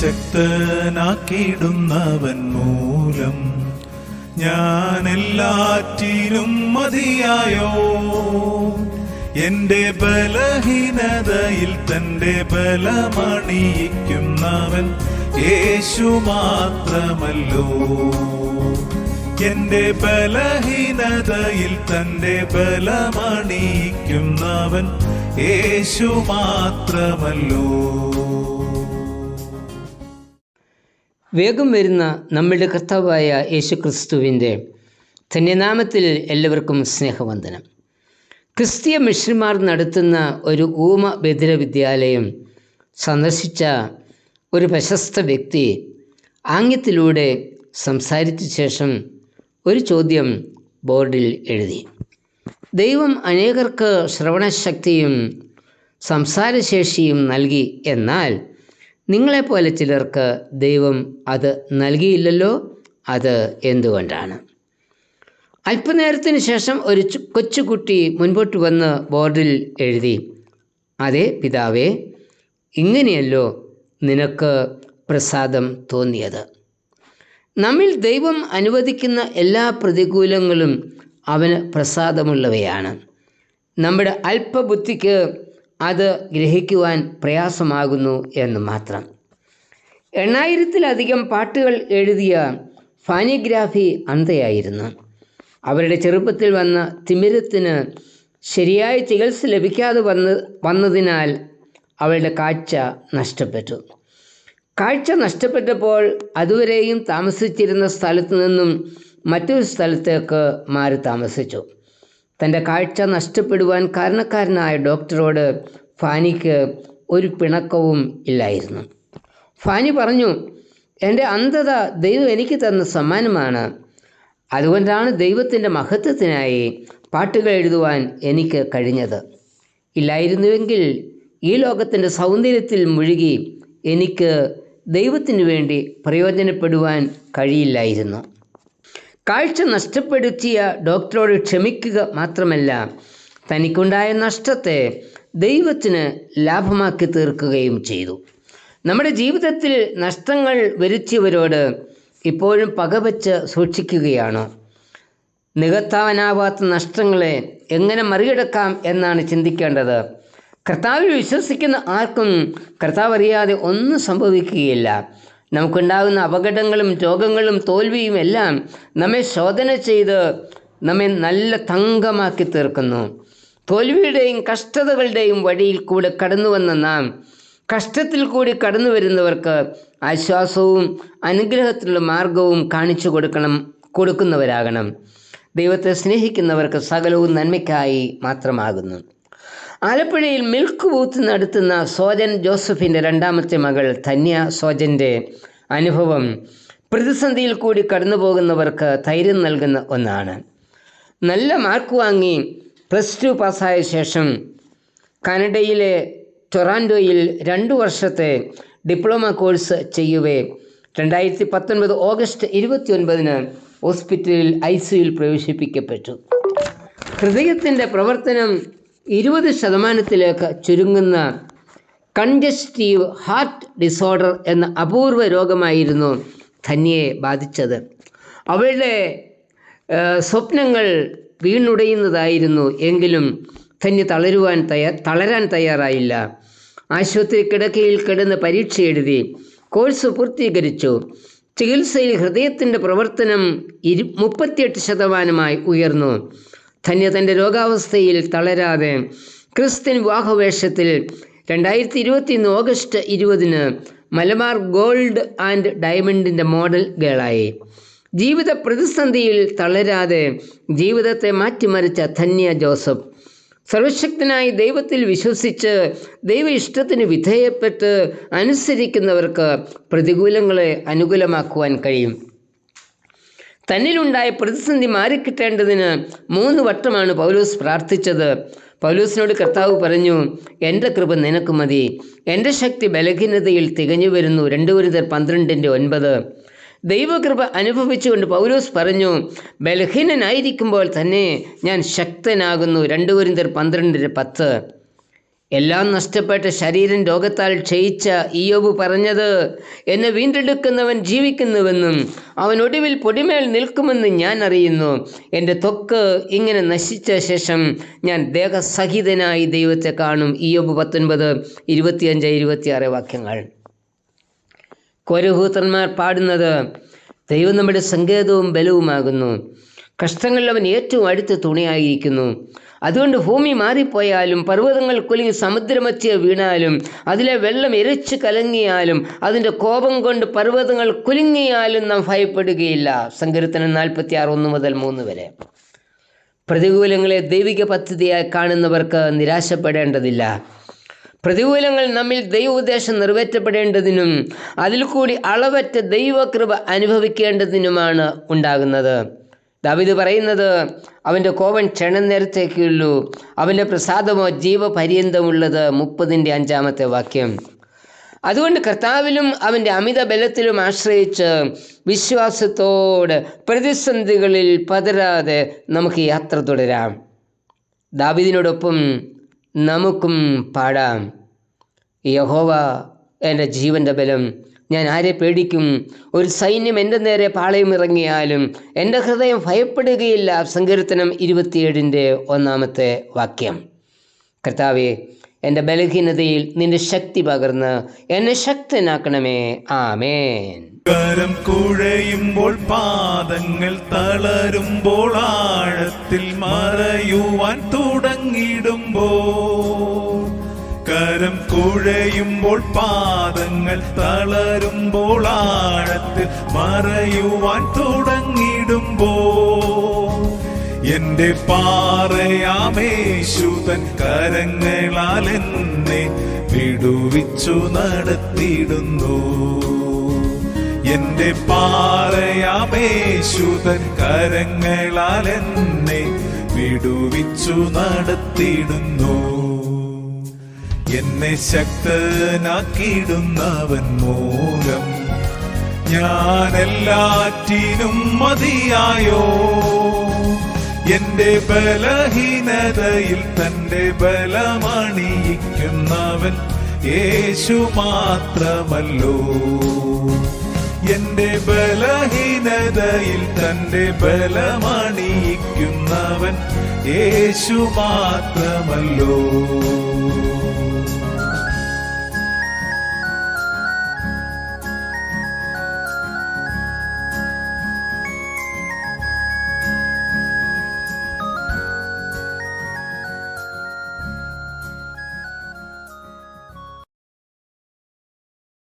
ശക്തനാക്കിയിടുന്നവൻ മൂലം ഞാൻ എല്ലാറ്റിനും മതിയായോ? എന്റെ ബലഹീനതയിൽ തന്റെ ബലമണിയിക്കുന്നവൻ യേശു മാത്രമല്ലോ. എന്റെ ബലഹീനതയിൽ തന്റെ ബലമണിയിക്കുന്നവൻ യേശു മാത്രമല്ലോ. വേഗം വരുന്ന നമ്മളുടെ കർത്താവായ യേശു ക്രിസ്തുവിന്റെ ധന്യനാമത്തിൽ എല്ലാവർക്കും സ്നേഹവന്ദനം. ക്രിസ്തീയ മിഷന്മാർ നടത്തുന്ന ഒരു ഊമ ബദിര വിദ്യാലയം സന്ദർശിച്ച ഒരു പ്രശസ്ത വ്യക്തി ആംഗ്യത്തിലൂടെ സംസാരിച്ച ശേഷം ഒരു ചോദ്യം ബോർഡിൽ എഴുതി. ദൈവം അനേകർക്ക് ശ്രവണശക്തിയും സംസാരശേഷിയും നൽകി എന്നാൽ നിങ്ങളെപ്പോലെ ചിലർക്ക് ദൈവം അത് നൽകിയില്ലല്ലോ? അത് എന്തുകൊണ്ടാണ്? അല്പനേരത്തിന് ശേഷം ഒരു കൊച്ചുകുട്ടി മുൻപോട്ട് വന്ന് ബോർഡിൽ എഴുതി അതെ പിതാവേ ഇങ്ങനെയല്ലോ നിനക്ക് പ്രസാദം തോന്നിയത്. നമ്മിൽ ദൈവം അനുവദിക്കുന്ന എല്ലാ പ്രതികൂലങ്ങളും അവന് പ്രസാദമുള്ളവയാണ്. നമ്മുടെ അല്പബുദ്ധിക്ക് അത് ഗ്രഹിക്കുവാൻ പ്രയാസമാകുന്നു എന്ന് മാത്രം. എണ്ണായിരത്തിലധികം പാട്ടുകൾ എഴുതിയ ഫാനിഗ്രാഫി അന്തയായിരുന്നു അവരുടെ ചെറുപ്പത്തിൽ വന്ന തിമിരത്തിന് ശരിയായ ചികിത്സ ലഭിക്കാതെ വന്ന് വന്നതിനാൽ അവളുടെ കാഴ്ച നഷ്ടപ്പെട്ടു. കാഴ്ച നഷ്ടപ്പെട്ടപ്പോൾ അതുവരെയും താമസിച്ചിരുന്ന സ്ഥലത്തു നിന്നും മറ്റൊരു സ്ഥലത്തേക്ക് മാറി താമസിച്ചു. തന്റെ കാഴ്ച നഷ്ടപ്പെടുവാൻ കാരണക്കാരനായ ഡോക്ടറോട് ഫാനിക്ക് ഒരു പിണക്കവും ഇല്ലായിരുന്നു. ഫാനി പറഞ്ഞു എന്റെ അന്ധത ദൈവം എനിക്ക് തന്ന സമ്മാനമാണ്. അതുകൊണ്ടാണ് ദൈവത്തിന്റെ മഹത്വത്തിനായി പാട്ടുകൾ എഴുതുവാൻ എനിക്ക് കഴിഞ്ഞത്. ഇല്ലായിരുന്നുവെങ്കിൽ ഈ ലോകത്തിന്റെ സൗന്ദര്യത്തിൽ മുഴുകി എനിക്ക് ദൈവത്തിനു വേണ്ടി പ്രയോജനപ്പെടുവാൻ കഴിയില്ലായിരുന്നു. കാഴ്ച നഷ്ടപ്പെടുത്തിയ ഡോക്ടറോട് ക്ഷമിക്കുക മാത്രമല്ല തനിക്കുണ്ടായ നഷ്ടത്തെ ദൈവത്തിന് ലാഭമാക്കി തീർക്കുകയും ചെയ്തു. നമ്മുടെ ജീവിതത്തിൽ നഷ്ടങ്ങൾ വരുത്തിയവരോട് ഇപ്പോഴും പകവച്ച് സൂക്ഷിക്കുകയാണോ. നികത്താനാവാത്ത നഷ്ടങ്ങളെ എങ്ങനെ മറികടക്കാം എന്നാണ് ചിന്തിക്കേണ്ടത്. കർത്താവിൽ വിശ്വസിക്കുന്ന ആർക്കും കർത്താവ് അറിയാതെ ഒന്നും സംഭവിക്കുകയില്ല. നമുക്കുണ്ടാകുന്ന അപകടങ്ങളും രോഗങ്ങളും തോൽവിയും എല്ലാം നമ്മെ ശോധന ചെയ്ത് നമ്മെ നല്ല തങ്കമാക്കി തീർക്കുന്നു. തോൽവിയുടെയും കഷ്ടതകളുടെയും വഴിയിൽ കൂടെ കടന്നു വന്ന നാം കഷ്ടത്തിൽ കൂടി കടന്നു വരുന്നവർക്ക് ആശ്വാസവും അനുഗ്രഹത്തിനുള്ള മാർഗവും കാണിച്ചു കൊടുക്കണം കൊടുക്കുന്നവരാകണം. ദൈവത്തെ സ്നേഹിക്കുന്നവർക്ക് സകലവും നന്മയ്ക്കായി മാത്രമാകുന്നു. ആലപ്പുഴയിൽ മിൽക്ക് ബൂത്ത് നടത്തുന്ന സോജൻ ജോസഫിന്റെ രണ്ടാമത്തെ മകൾ ധന്യ സോജന്റെ അനുഭവം പ്രതിസന്ധിയിൽ കൂടി കടന്നു പോകുന്നവർക്ക് ധൈര്യം നൽകുന്ന ഒന്നാണ്. നല്ല മാർക്ക് വാങ്ങി പ്ലസ് ടു പാസ്സായ ശേഷം കാനഡയിലെ ടൊറാൻഡോയിൽ രണ്ടു വർഷത്തെ ഡിപ്ലോമ കോഴ്സ് ചെയ്യുവേ രണ്ടായിരത്തി പത്തൊൻപത് ഓഗസ്റ്റ് ഇരുപത്തി ഒൻപതിന് ഹോസ്പിറ്റലിൽ ഐ സിയിൽ പ്രവേശിപ്പിക്കപ്പെട്ടു. ഹൃദയത്തിന്റെ പ്രവർത്തനം ഇരുപത് ശതമാനത്തിലേക്ക് ചുരുങ്ങുന്ന കൺജസ്റ്റീവ് ഹാർട്ട് ഡിസോർഡർ എന്ന അപൂർവ രോഗമായിരുന്നു ധന്യയെ ബാധിച്ചത്. അവളുടെ സ്വപ്നങ്ങൾ വീണുടയുന്നതായിരുന്നു. എങ്കിലും ധന്യ തളരുവാൻ തയ്യാ തളരാൻ തയ്യാറായില്ല. ആശുപത്രി കിടക്കയിൽ കിടന്ന് പരീക്ഷ എഴുതി കോഴ്സ് പൂർത്തീകരിച്ചു. ചികിത്സയിൽ ഹൃദയത്തിന്റെ പ്രവർത്തനം ഇരു മുപ്പത്തിയെട്ട് ശതമാനമായി ഉയർന്നു. ധന്യ തന്റെ രോഗാവസ്ഥയിൽ തളരാതെ ക്രിസ്ത്യൻ വിവാഹവേഷത്തിൽ രണ്ടായിരത്തി ഇരുപത്തി ഒന്ന് ഓഗസ്റ്റ് ഇരുപതിന് മലബാർ ഗോൾഡ് ആൻഡ് ഡയമണ്ടിന്റെ മോഡൽ ഗേളായി. ജീവിത പ്രതിസന്ധിയിൽ തളരാതെ ജീവിതത്തെ മാറ്റിമറിച്ച ധന്യ ജോസഫ് സർവശക്തനായ ദൈവത്തിൽ വിശ്വസിച്ച് ദൈവ ഇഷ്ടത്തിന് വിധേയപ്പെട്ട് അനുസരിക്കുന്നവർക്ക് പ്രതികൂലങ്ങളെ അനുകൂലമാക്കുവാൻ കഴിയും. തന്നിലുണ്ടായ പ്രതിസന്ധി മാറിക്കിട്ടേണ്ടതിന് മൂന്ന് വട്ടമാണ് പൗലൂസ് പ്രാർത്ഥിച്ചത്. പൗലൂസിനോട് കർത്താവ് പറഞ്ഞു എന്റെ കൃപ നിനക്ക് മതി. എന്റെ ശക്തി ബലഹീനതയിൽ തികഞ്ഞു വരുന്നു. രണ്ട് ഒരു പന്ത്രണ്ടിന്റെ ഒൻപത്. ദൈവകൃപ അനുഭവിച്ചുകൊണ്ട് പൗലൂസ് പറഞ്ഞു ബലഹീനനായിരിക്കുമ്പോൾ തന്നെ ഞാൻ ശക്തനാകുന്നു. രണ്ട് ഒരു പന്ത്രണ്ടിന്റെ പത്ത്. എല്ലാം നഷ്ടപ്പെട്ട ശരീരം രോഗത്താൽ ക്ഷയിച്ച ഇയോബ് പറഞ്ഞത് എന്നെ വീണ്ടെടുക്കുന്നവൻ ജീവിക്കുന്നുവെന്നും അവൻ ഒടുവിൽ പൊടിമേൽ നിൽക്കുമെന്നും ഞാൻ അറിയുന്നു. എന്റെ തൊക്ക് ഇങ്ങനെ നശിച്ച ശേഷം ഞാൻ ദേഹസഹിതനായി ദൈവത്തെ കാണും. ഇയോബ് പത്തൊൻപത് ഇരുപത്തിയഞ്ച് ഇരുപത്തിയാറ് വാക്യങ്ങൾ. കോരഹൂത്രന്മാർ പാടുന്നത് ദൈവം നമ്മുടെ സങ്കേതവും ബലവുമാകുന്നു. കഷ്ടങ്ങളിൽ അവൻ ഏറ്റവും അടുത്ത തുണയായിരിക്കുന്നു. അതുകൊണ്ട് ഭൂമി മാറിപ്പോയാലും പർവതങ്ങൾ കുലുങ്ങി സമുദ്രമധ്യ വീണാലും അതിലെ വെള്ളം എരിച്ചു കലങ്ങിയാലും അതിന്റെ കോപം കൊണ്ട് പർവതങ്ങൾ കുലുങ്ങിയാലും നാം ഭയപ്പെടുകയില്ല. സങ്കീർത്തനം നാൽപ്പത്തി ആറ് ഒന്ന് മുതൽ മൂന്ന് വരെ. പ്രതികൂലങ്ങളെ ദൈവിക പദ്ധതിയായി കാണുന്നവർക്ക് നിരാശപ്പെടേണ്ടതില്ല. പ്രതികൂലങ്ങൾ നമ്മിൽ ദൈവ ഉദ്ദേശം നിറവേറ്റപ്പെടേണ്ടതിനും അതിൽ കൂടി അളവറ്റ ദൈവകൃപ അനുഭവിക്കേണ്ടതിനുമാണ് ഉണ്ടാകുന്നത്. ദാവിദ് പറയുന്നത് അവന്റെ കോപൻ ക്ഷണനേരത്തേക്കുള്ളൂ അവന്റെ പ്രസാദമോ ജീവപര്യന്തമുള്ളത് മുപ്പതിന്റെ അഞ്ചാമത്തെ വാക്യം. അതുകൊണ്ട് കർത്താവിലും അവന്റെ അമിത ബലത്തിലും ആശ്രയിച്ച് വിശ്വാസത്തോട് പ്രതിസന്ധികളിൽ പതരാതെ നമുക്ക് യാത്ര തുടരാം. ദാവിദിനോടൊപ്പം നമുക്കും പാടാം. യഹോവ എന്റെ ജീവന്റെ ബലം ഞാൻ ആരെ പേടിക്കും? ഒരു സൈന്യം എന്റെ നേരെ പാളയം ഇറങ്ങിയാലും എന്റെ ഹൃദയം ഭയപ്പെടുകയില്ല. സങ്കീർത്തനം ഇരുപത്തിയേഴിന്റെ ഒന്നാമത്തെ വാക്യം. കർത്താവെ എന്റെ ബലഹീനതയിൽ നിന്റെ ശക്തി പകർന്ന് എന്നെ ശക്തനാക്കണമേ. ആമേൻ. കരം കുഴയുമ്പോൾ പാദങ്ങൾ തളരുമ്പോൾ ആഴത്തിൽ മറയുവാൻ തുടങ്ങിടുമ്പോൾ കരം കുഴയുമ്പോൾ പാദങ്ങൾ തളരുമ്പോൾ ആഴത്തിൽ മറയുവാൻ തുടങ്ങിടുമ്പോ എന്റെ പാറയാമേശുതൻ കരങ്ങളാൽ എന്നെ വിടുവിച്ചു നടത്തിയിടുന്നു. എന്റെ പാറയാമേശുതൻ കരങ്ങളാൽ എന്നെ വിടുവിച്ചു നടത്തിയിടുന്നു. എന്നെ ശക്തനാക്കിയിടുന്നവൻ മൂലം ഞാൻ എല്ലാറ്റിനും മതിയായോ? എന്റെ ബലഹീനതയിൽ തന്റെ ബലമണിയിക്കുന്നവൻ യേശു മാത്രമല്ലോ. എന്റെ ബലഹീനതയിൽ തന്റെ ബലമണിയിക്കുന്നവൻ യേശു മാത്രമല്ലോ.